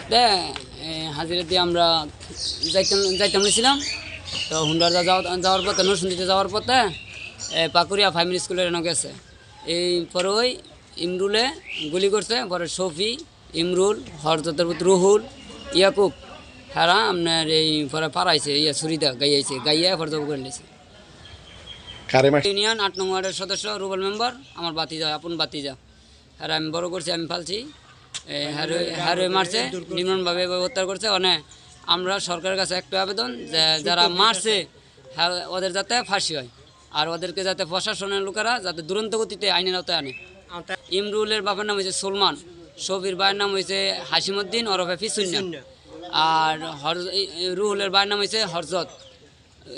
দিয়ে আমরা যাইতাম যাইতাম নিয়েছিলাম তো হুন্ডার যাওয়া যাওয়ার পথে নরসিংদীতে যাওয়ার পথে এ, পাকুড়িয়া প্রাইমারি স্কুলের এনে গেছে। এই পরে ওই ইমরুলে গুলি করছে পরে শফি ইমরুল হরজতের পুত্র রুহুল ইয়াকুব হারা আপনার এই পরে পাড়াইছে ইয়া সুরিদা গাইয়াইছে গাইয়া পরে জব করে নিয়েছে ইউনিয়ন আট নং ওয়ার্ডের সদস্য রুবেল মেম্বার আমার বাতিজা আপন বাতিজা হ্যাঁ আমি বড় করছি আমি ফালছি হারে মারছে নির্মমভাবে হত্যা করছে। অনেক আমরা সরকারের কাছে একটা আবেদন যে যারা মারছে হ্যাঁ, ওদের যাতে ফাঁসি হয়। আর ওদেরকে যাতে প্রশাসনের লোকেরা যাতে দুরন্ত গতিতে আইনের আওতায় আনে। ইমরুলের বাবার নাম হয়েছে সলমান শফির ভাইয়ের নাম হয়েছে হাসিমুদ্দিন ওরফে ফিসুন্না আর হর রুহুলের ভাইয়ের নাম হয়েছে হরজত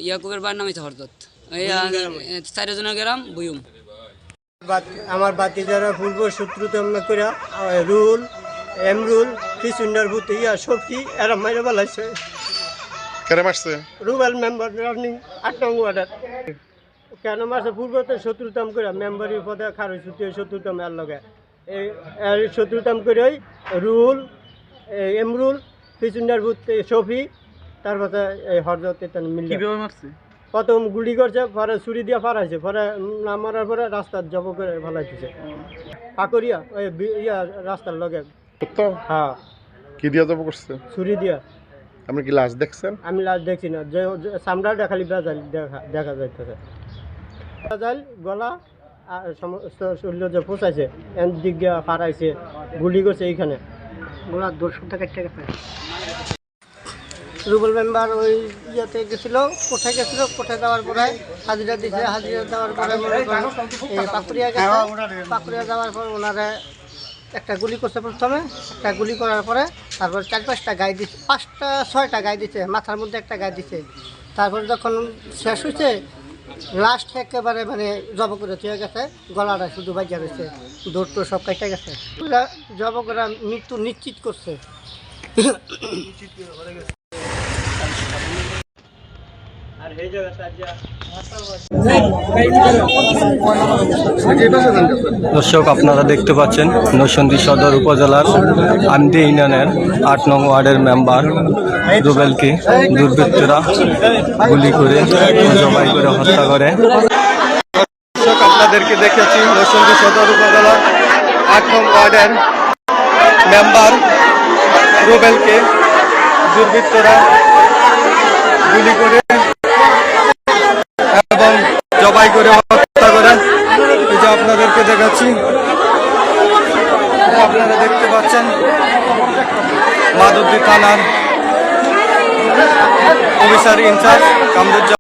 ইয়াকুবের ভাইয়ের নাম হয়েছে হরজত। চারিজনের গ্রাম বুয়ুম আমার বাতি যারা পূর্ব শত্রুতম করে রুল এমরুল কিসুন্ডার ভূত ইয়া সফি এরা মাইরে বলাইছে কারে মারছে? রুবেল মেম্বার রানিং আট নং ওয়ার্ডার। কেন মাসে পূর্বতে শত্রুতম করে মেম্বারি পদে খারো ছুটি শত্রুতম এর লগে। এই এর শত্রুতম করে রুল এই এমরুল কিসুন্ডার ভূত সফি তারপরে এই হরজত মিলে প্রথম গুলি করছে পরে ছুরি দিয়ে ফারাইছে পরে না মারার পরে রাস্তার জব করে ফেলাইছে। পাকড়িয়া ওই ইয়া রাস্তার লগে তো হ্যাঁ। কি দিয়া জব করছে? ছুরি দিয়া। আপনি কি লাশ দেখছেন? আমি লাস্ট দেখছি না। যে চামড়াটা খালি বেজাল দেখা দেখা যাইতেছে। বেজাল গলা আর সমস্ত শরীর যে পোষাইছে এন দিক দিয়ে ফারাইছে গুলি করছে এইখানে। গোলার দর্শক টাকা গেছে। রুবেল মেম্বার ওই ইয়েতে গেছিল কোথায় গেছিল কোথায় যাওয়ার পরে হাজিরা দিছে হাজিরা দেওয়ার পরে পাকুড়িয়া গেছে। পাকুড়িয়া যাওয়ার পর ওনারা একটা গুলি করছে প্রথমে, একটা গুলি করার পরে তারপর চার পাঁচটা গায়ে দিচ্ছে পাঁচটা, ছয়টা গায়ে দিচ্ছে মাথার মধ্যে একটা গায়ে দিচ্ছে তারপরে যখন শেষ হয়েছে লাস্ট একেবারে মানে জব করে হয়ে গেছে, গলাটা শুধু বাজিয়া রয়েছে, দৌড় তো সব কেটে গেছে। জব করা মৃত্যু নিশ্চিত করছে। দর্শক আপনারা দেখতে পাচ্ছেন নরসিংদী সদর উপজেলার আমদি ইউনিয়নের আট নং ওয়ার্ডের মেম্বার রুবেলকে দুর্বৃত্তরা গুলি করে জবাই করে হত্যা করে। দর্শক আপনাদেরকে দেখেছি নরসিংদী সদর উপজেলার আট নং ওয়ার্ডের মেম্বার রুবেলকে দুর্বৃত্তরা গুলি করে দেখাচ্ছি। আপনারা দেখতে পাচ্ছেন মাধবদী থানার অফিসার ইনচার্জ কামরুজ্জামান।